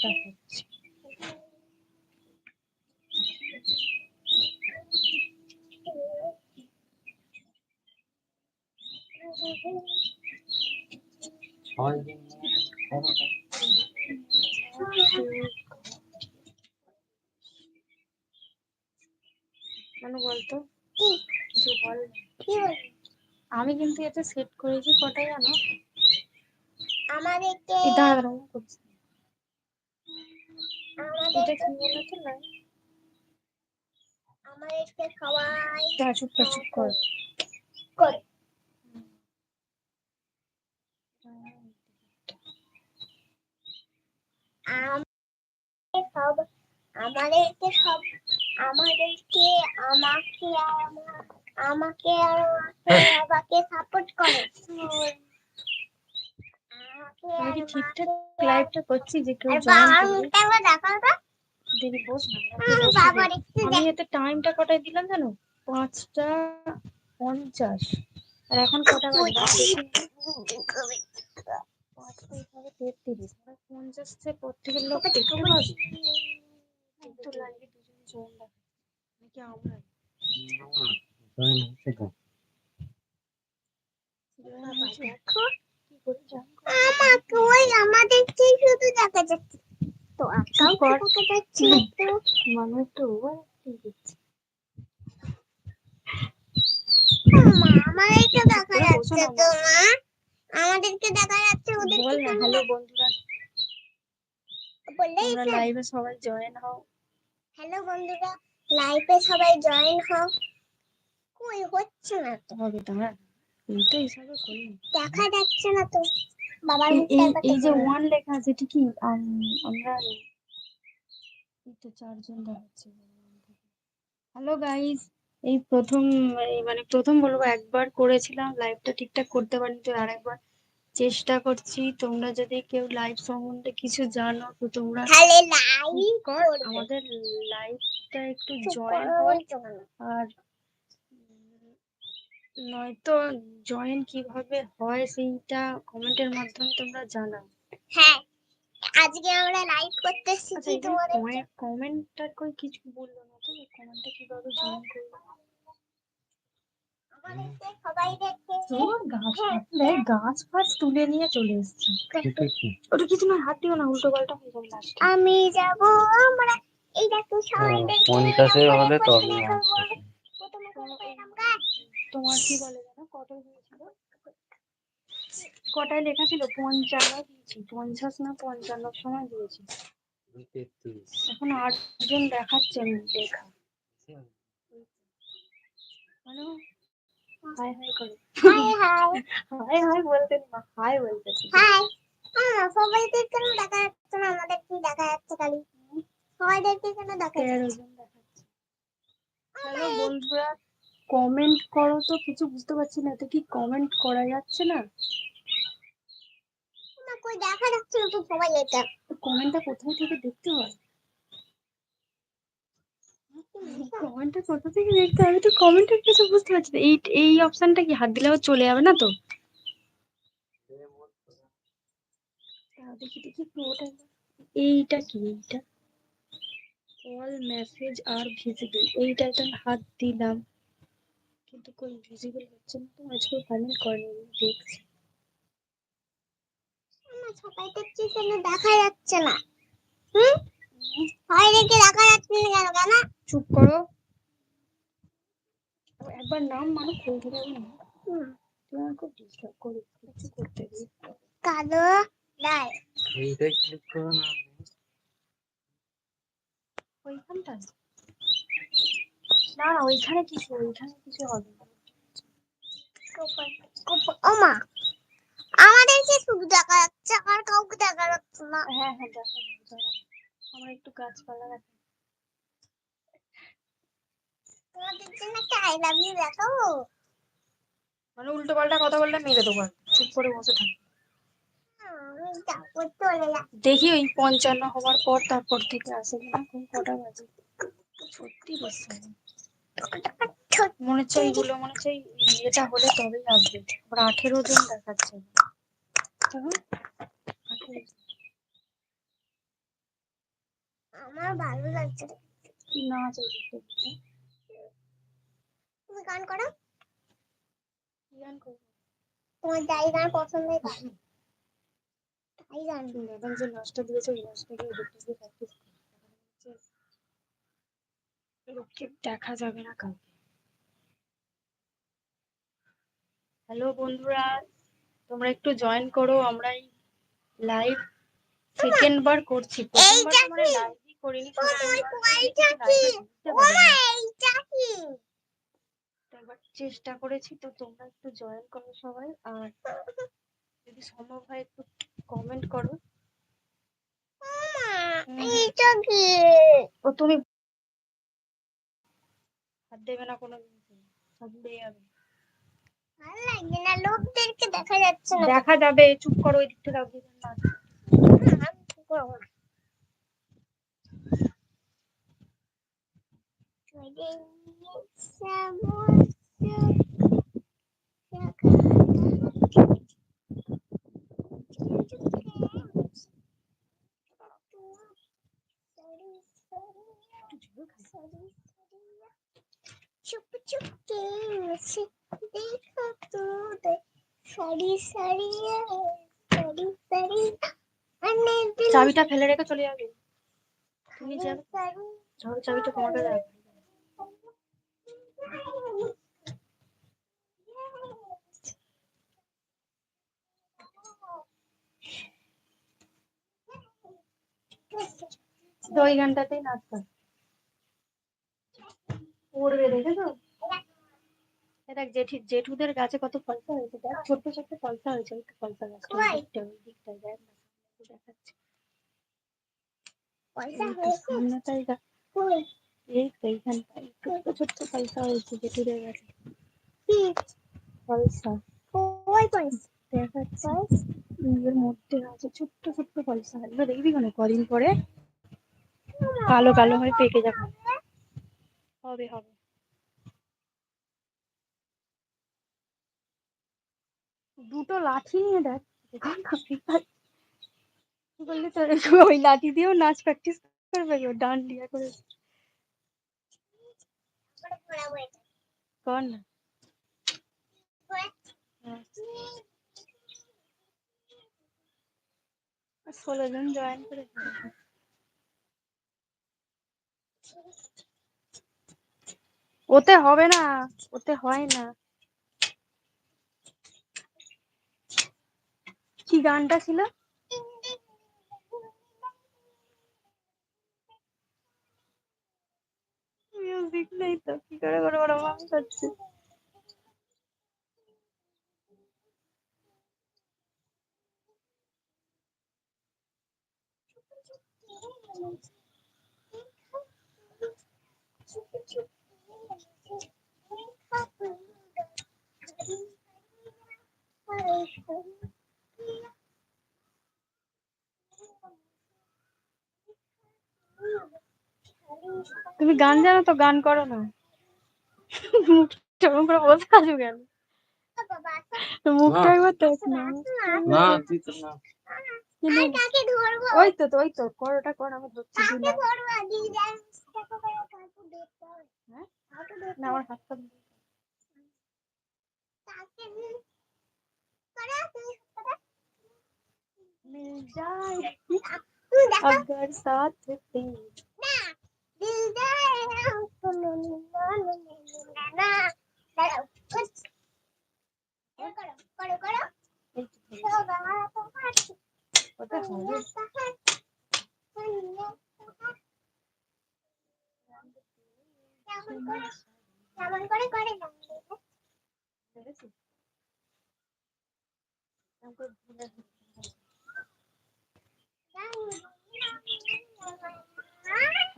দেখাচ্ছি ছয় দিন কেন বলতো কিছু বল কি বলবি? আমি কিন্তু এটা সেট করেছি কটা জানো আমাদেরকে এই দাঁড়া দাঁড়া করছি এটা আমাদেরকে কি বলো তো না। আমাদেরকে চুপ কর চুপ কর। করে। সব আমাদেরকে সব আমাদেরকে আমাকে আমাকে আর বাবাকে সাপোর্ট করে আমাকে আর আমি কি ঠিকঠাক লাইভটা করছি যে কেউ জয়েন করবে? দিদি বস আমি এতে টাইমটা কটায় দিলাম জানো? পাঁচটা পঞ্চাশ। আর এখন কটা তেত্রিশ। মানে লোক নাকি আমরা? আমাদেরকেই শুধু দেখা যাচ্ছে। তো আকাও কর। দেখা যাচ্ছে তো ওভার আমাদেরকে দেখা যাচ্ছে তো মা। আমাদেরকে দেখা যাচ্ছে ওদের বল না হ্যালো বন্ধুরা। বললেই লাইভে সবাই জয়েন হও। হ্যালো বন্ধুরা লাইভে সবাই জয়েন হও। কই হচ্ছে না তো? হবে দাঁড়া এই তো হিসাবে করি দেখা যাচ্ছে না তো। বাবার এই- একবার যে ওয়ান লেখা আছে এটা কি? আমরা তো চারজন দেখাচ্ছে। হ্যালো গাইস এই প্রথম মানে প্রথম বলব একবার করেছিলাম। লাইভটা ঠিকঠাক করতে পারিনি তো আরেকবার চেষ্টা করছি। তোমরা যদি কেউ লাইভ সম্বন্ধে কিছু জানো তো তোমরা আমাদের লাইভটা একটু জয়েন? আর নয়তো জয়েন কীভাবে হয় সেইটা কমেন্টের মাধ্যমে তোমরা জানাও। হ্যাঁ আজকে আমরা লাইভ করতে এসেছি তোমাদের? কমেন্টটা কই কিছু বলল না তো? কমেন্টটা কীভাবে জয়েন করব? গাছ ফাছ তুলে নিয়ে চলে এসেছি। ওটা কিছু না হাত দিও না উল্টো পাল্টা হয়ে যাবে আমি যাব আমরা এই দেখো সবাই দেখে হলে তবে তোমার কি বলে যেন কত হয়েছিল? কটায় লেখা ছিল? পঞ্চান্ন দিয়েছি। পঞ্চাশ না পঞ্চান্ন সময় দিয়েছি। এখন আটজন দেখাচ্ছে আমি দেখা হ্যালো হাই হাই করে। হাই হাই হাই হাই বলতে না হাই। বলতেছি হাই সবাইদের কেন দেখা যাচ্ছে না? আমাদের কি দেখা যাচ্ছে খালি। সবাইদেরকে কেন দেখা যাচ্ছে হ্যালো বন্ধুরা। কমেন্ট করো তো কিছু বুঝতে পারছি না এতে কি কমেন্ট করা যাচ্ছে না? কই দেখা যাচ্ছে না তো সবাই এটা। কমেন্টটা কোথায় থেকে দেখতে হয়? কমেন্টটা কোথা থেকে দেখতে হবে তো কমেন্টের কিছু বুঝতে পারছি না। এই এই অপশনটা কি হাত দিলে আবার চলে যাবে না তো? দেখি দেখি একটু একবার। এইটা কি এইটা? অল মেসেজ আর ভিজিবল এইটাতে আমি হাত দিলাম। কিন্তু কই ভিজিবল হচ্ছে না। তো আজকে ফাইনাল করেনি দেখছি। না সবাইদেরকে কেন দেখা যাচ্ছে না। হুম? সবাইদেরকে দেখা যাচ্ছে না কেন কেন? চুপ করো। একবার নাম মানে খুলতে পারবে না। হুম, তোমার খুব ডিস্টার্ব করি কিছু করতে দিই কালো লাল এইটা ক্লিক করো না। ওইখানটায়। না না ওইখানে কিছু ওইখানে কিছু হবে না। আমাদেরকে শুধু দেখা যাচ্ছে আর কাউকে দেখা যাচ্ছে না? হ্যাঁ হ্যাঁ দেখা দাঁড়াও। আমার একটু গাছপালা তোমাদের জন্য একটা আই লাভ ইউ দেখাবো? মানে উল্টো পাল্টা কথা বললে মেরে দেবো চুপ করে বসে থাক দেখি ওই পঞ্চান্ন হওয়ার পর তারপর থেকে আসে কিনা কোন কটা বাজে। সত্যি হবে। মনে হচ্ছে এইগুলো মনে হচ্ছে এটা হলে তবেই আসবে আবার আঠেরো জন দেখাচ্ছে। আমার ভালো লাগছে না। তুমি গান করো গান করব? তোমার যাই গান পছন্দ তাই তাই গান ম্যাডাম যে নাচটা দিয়েছে ওই দেখতে গিয়ে প্র্যাকটিস লোককে দেখা যাবে না কাউকে। হ্যালো বন্ধুরা তোমরা একটু জয়েন করো আমরা এই লাইভ সেকেন্ড বার করছি। প্রথমবার এইটা লাইভই করিনি ও মাই second বার গড, কিছু এইটা live কি? এ বুঝতে ও পারিনি। মা এইটা কি তো এবার চেষ্টা করেছি তো তোমরা একটু জয়েন করো সবাই। আর যদি সম্ভব হয় একটু কমেন্ট করো। ও তুমি হাত দেবে না কোনো সব উড়ে যাবে। ভালো লাগছে না লোকদেরকে দেখা যাচ্ছে না। দেখা যাবে চুপ করো ওই দিক থেকে ওদিকে না। আমি কি চুপ আছে দেখো সারি সারি সারি সারি মানে চাবিটা ফেলে রেখে চলে যাবে। তুমি যাবে চাবিটা তোমাকে যাবে তো ওই নাচ করে পড়বে জেঠি জেঠুদের গাছে কত ফলসা হয়েছে দেখ ছোট্ট ছোট্ট ফলসা হয়েছে ওই ফলসা গাছ ছোট্ট ছোট্ট হয়েছে জেঠুদের গাছে। ফলসা। দেখাচ্ছে। নিজের মধ্যে ছোট্ট ছোট্ট দেখবি কোনো কদিন পরে? কালো কালো হয়ে পেকে যাবে। হবে হবে। দুটো লাঠি নিয়ে দেখ। কি বললি তো ওই লাঠি দিয়েও নাচ প্র্যাকটিস করবে ও ডান দিয়া করে। কর না। হ্যাঁ। ষোলো জন জয়েন করে ওতে হবে না, ওতে হয় না। কি গানটা ছিল? মিউজিক নেই তো, কি করে করে বড় মাছ করছে তুমি গান জানো তো গান করো না মুখটা ওরকম করে বসে আছো কেন মুখটা না। একবার দেখ না না তুই তো না কিন্তু কাকে ধরবো ওই তো তো, ওই তো কর ওটা কর আমি ধরছি তুই কাকে না। ধরবো দিদি যাই দেখো করে কাকু দেখতে হবে হ্যাঁ? কাকু দেখতে না আমার হাতটা কাকে করে তুমি করে মিল যায় তুই দেখো अगर साथ थे না দিল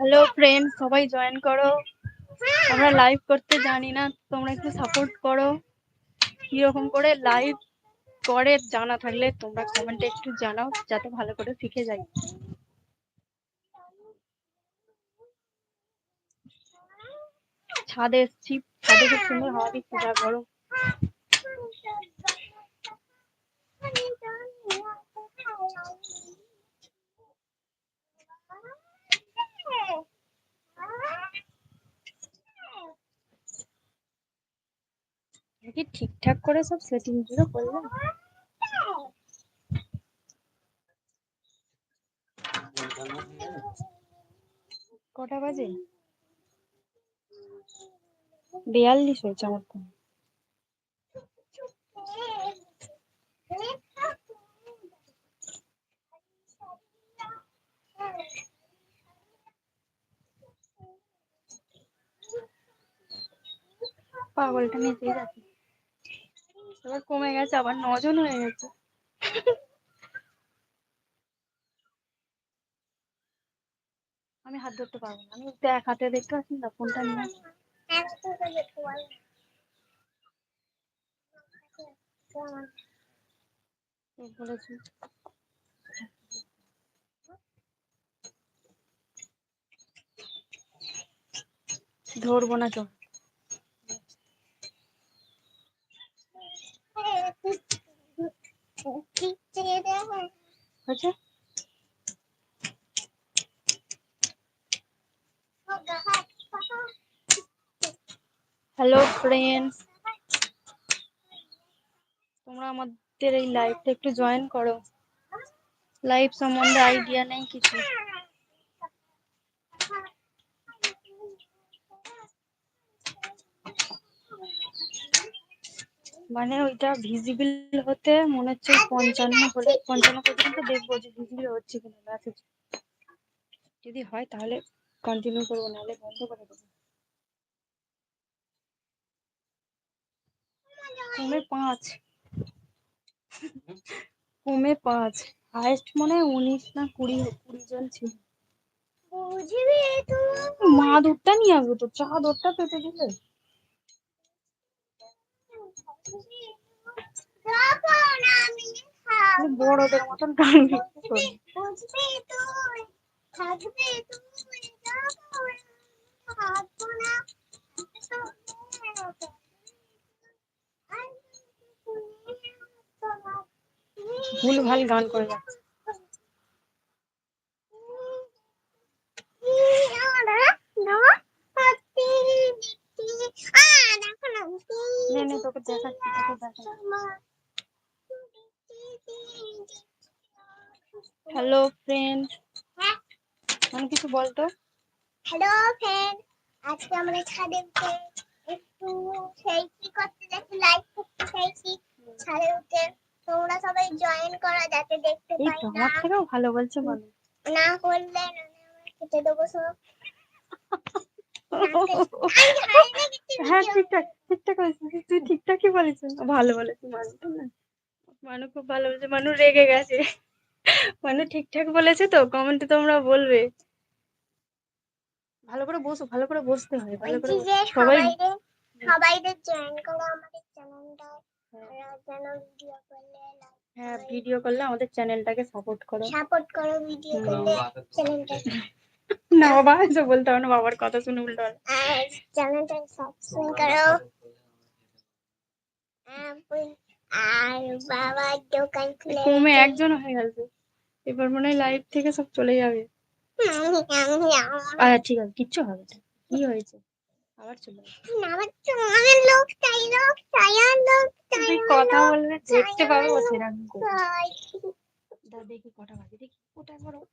হ্যালো ফ্রেন্ড সবাই জয়েন করো। আমরা লাইভ করতে জানি না। তোমরা একটু সাপোর্ট করো। কীরকম করে লাইভ করে জানা থাকলে তোমরা কমেন্টে একটু জানাও, যাতে ভালো করে শিখে যাই। ছাদে এসছি। ছাদে খুব সুন্দর হাওয়া দিচ্ছে, যা গরম। ঠিকঠাক করে সব সেটিংগুলো করলে কটা বাজে? বিয়াল্লিশ হয়েছে আমার তো পাগলটা নিতেই যাচ্ছে। এবার কমে গেছে, আবার নজন হয়ে গেছে। আমি হাত ধরতে পারব না। আমি দেখ, হাতে দেখতে পাচ্ছি না, ফোনটা নিয়ে ধরবো না চল। হ্যালো ফ্রেন্ডস তোমরা আমাদের এই লাইভটা একটু জয়েন করো। লাইভ সম্বন্ধে আইডিয়া নেই কিছু। মানে ওইটা ভিজিবল হতে মনে হচ্ছে পঞ্চান্ন হলে পঞ্চান্ন পর্যন্ত দেখব যে ভিজিবল হচ্ছে কিনা মেসেজ যদি হয় তাহলে কন্টিনিউ করব নাহলে বন্ধ করে দেবো। কমে পাঁচ। কমে পাঁচ। হাইস্ট মনে হয় উনিশ না কুড়ি কুড়ি জন ছিল। মা দুধটা নিয়ে আসব তো চা দুধটা পেতে দিলে বড়দের মতন ভুল ভালো গান করে যাচ্ছে তোকে দেখাচ্ছি তোকে দেখাচ্ছি। হ্যালো ফ্রেন্ড মানে কিছু বলতো হ্যালো ফ্রেন্ড আজকে আমরা ছাদে উঠে একটু সেলফি করতে যাচ্ছি লাইভ করতে চাইছি। ছাদে উঠে তোমরা সবাই জয়েন করা যাতে দেখতে পাই না। আমার থেকেও ভালো বলছে বলো। না করলে না আমরা খেতে দেবো সব। হ্যাঁ ঠিকঠাক ঠিকঠাক বলেছিস তুই ঠিকঠাকই বলেছিস। ভালো বলেছিস মানু। তো না মানু খুব ভালো বলেছে মানু রেগে গেছে। মানু ঠিকঠাক বলেছে তো কমেন্টে তোমরা বলবে। ভালো করে বসো ভালো করে বসতে হয় ভালো করে। সবাই সবাইদের জয়েন করো আমাদের চ্যানেলটা যেন ভিডিও করলে হ্যাঁ ভিডিও করলে আমাদের চ্যানেলটাকে সাপোর্ট করো। সাপোর্ট করো ভিডিও করলে চ্যানেলটা না বাবা, এসব বলতে হবে না, বাবার কথা শুনে উল্টো হবে। কমে একজন হয়ে গেছে। এবার মনে হয় লাইভ থেকে সব চলে যাবে। আচ্ছা ঠিক আছে, কিচ্ছু হবে না। কি হয়েছে? আবার চলে চাই কথা বলবে দেখতে পাবো দেখি কটা বাজে। দেখি, ওটা একবার ওঠ।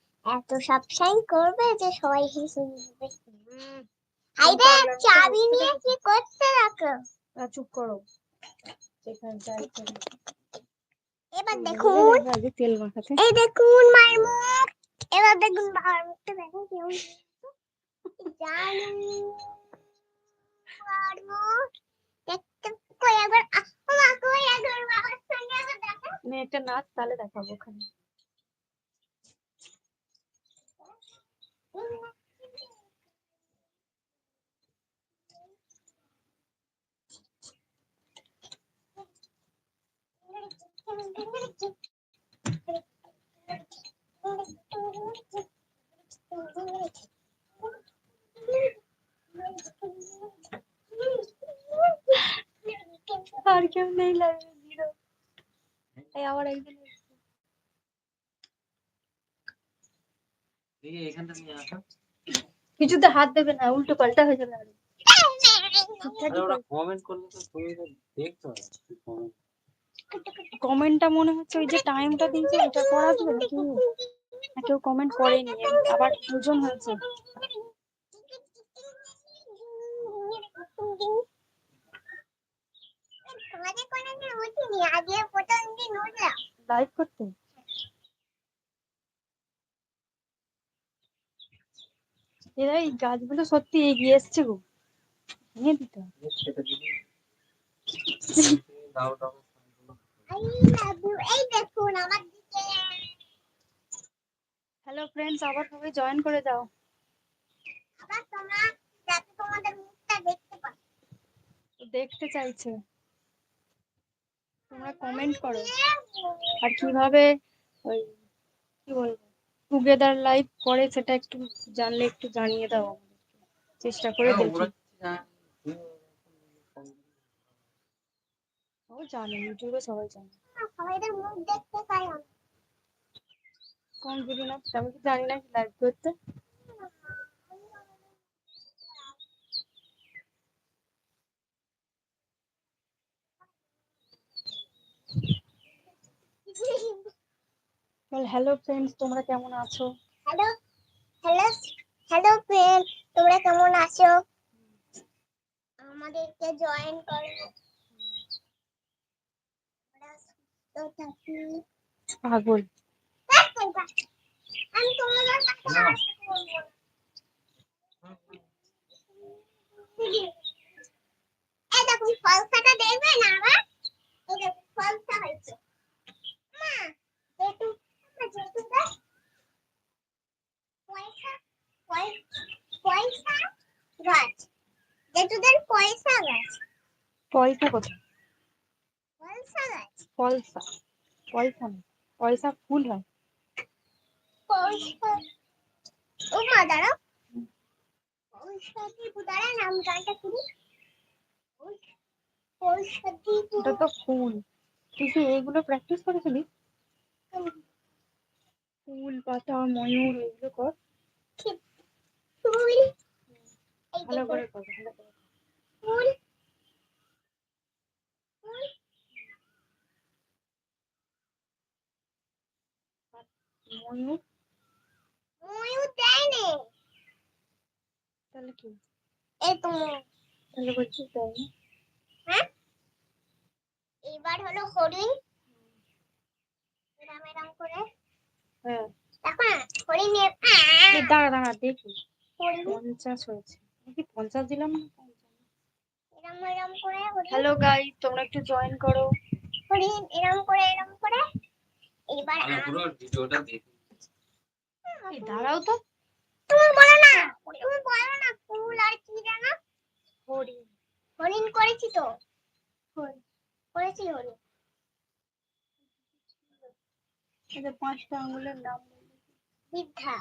এত সাবস্ক্রাইব করবে যে সবাই হেসে নেবে হাই রে চাবি নিয়ে কি করতে রাখো? চুপ করো। এবার দেখুন তেল মাখাতে এই দেখুন মায়ের মুখ। এবার দেখুন বাবার মুখটা দেখুন কেমন জানু বাবার মুখ। দেখতে কই একবার আ, ও মা কই সঙ্গে দেখা। নে একটা নাচ তাহলে দেখাবো ওখানে। Her gün neyle yürüyorum. Hey, ahora hay কিছুতে হাত দেবে না উল্টো পাল্টা হয়ে যাবে আরও। কমেন্টটা মনে হচ্ছে ওই যে টাইমটা দিয়েছে ওটা করা যাবে নাকি? কেউ কমেন্ট করেনি আবার দুজন হয়েছে। লাইভ করতে? এরা এই গাছগুলো সত্যি এগিয়ে এসছে গো। ভেঙে দিতে হ্যালো ফ্রেন্ডস আবার সবাই জয়েন করে যাও আবার তোমরা যাতে তোমাদের মুখটা দেখতে পাও দেখতে চাইছে। তোমরা কমেন্ট করো। আর কীভাবে ওই কি বলব? টুগেদার লাইভ করে সেটা একটু জানলে একটু জানিয়ে দাও চেষ্টা করে হ্যাঁ, দেখি। জানে। ও জানে ইউটিউবে সবাই জানে। সবাইদের মুখ দেখতে পাই না কম বুঝি না আমি কি জানি না লাইভ করতে? হ্যালো ফ্রেন্ডস তোমরা কেমন আছো? হ্যালো হ্যালো হ্যালো ফ্রেন্ড তোমরা কেমন আছো? আমাদেরকে জয়েন করো। পাগল। আমি তোমাদের কাছে না। এই ফলসাটা দেখবেন আবার? এই দেখুন ফলসা হয়েছে। মা জেঠুদের পয়সা পয়সা। পয়সা পয়সা ফুল হয়। ও তো ফুল। তুই কি এইগুলো প্র্যাকটিস করেছিলি? ফুল পাতা ময়ূর এগুলো কর। ভালো করে কর ভালো করে ফুল ফুল। ময়ূর? দেয়নি তাহলে কি? এই তো। তাহলে বলছিস হ্যাঁ? এবার হলো হরিণ। এরম এরম করে। দাঁড়া দাঁড়া দেখি। পঞ্চাশ হয়েছে। নাকি পঞ্চাশ দিলাম না? এরম এরম করে হ্যালো গাই তোমরা একটু জয়েন করো। হরিণ এরম করে এরম করে। এবার আমি- পুরো ভিডিওটা দেখি। দাঁড়াও তো। তুমি বলো না তুমি বলো না ফুল আর কি জানো হরিণ। হরিণ করেছি তো। করেছি হরিণ। এই যে পাঁচটা আঙুলের নাম। বৃদ্ধা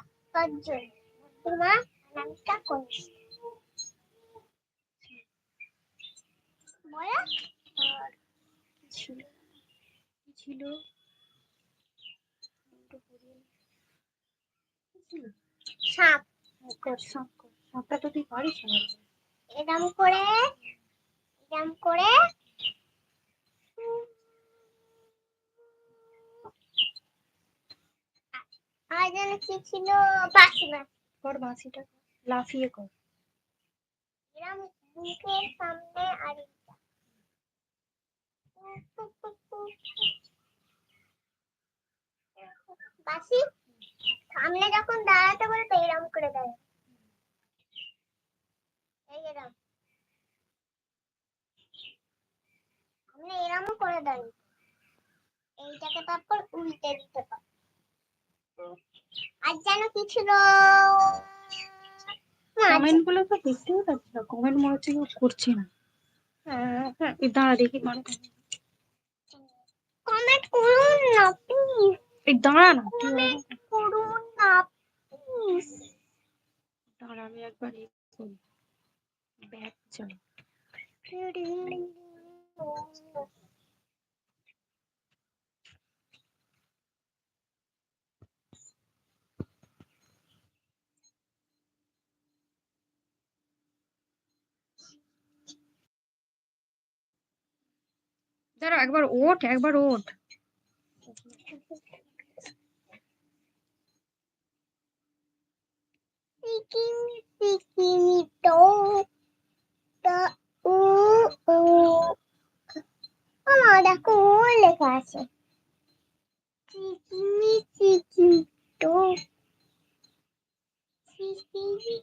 বলো আর ছিল? ছিল? সাপ সাপ। সাপটা তো তুই পারিস এরম করে এরম করে আর যেন কি ছিল? মাছ কর বাঁশিটা লাফিয়ে কর। মুখের সামনে আর এটা। বাসি সামনে যখন দাঁড়াতে বলবে এরম করে দাঁড়ায় এই এরম সামনে এরমও করে দাঁড়িয়ে এইটাকে তারপর উল্টে দিতে পার। আর যেন কি ছিল। কমেন্টগুলো তো দেখতেও পাচ্ছি না কমেন্ট মনে হচ্ছে কেউ করছে না হ্যাঁ, হ্যাঁ। দাঁড়া দেখি মানে কমেন্ট করুন না প্লিজ এই দাঁড়া না করুন না প্লিজ দাঁড়া আমি একবার ব্যাক চল দাঁড়া একবার ওঠ একবার ওঠ। দেখো ওর লেখা আছে। সিকিমি সিকিমি তো সিকিমি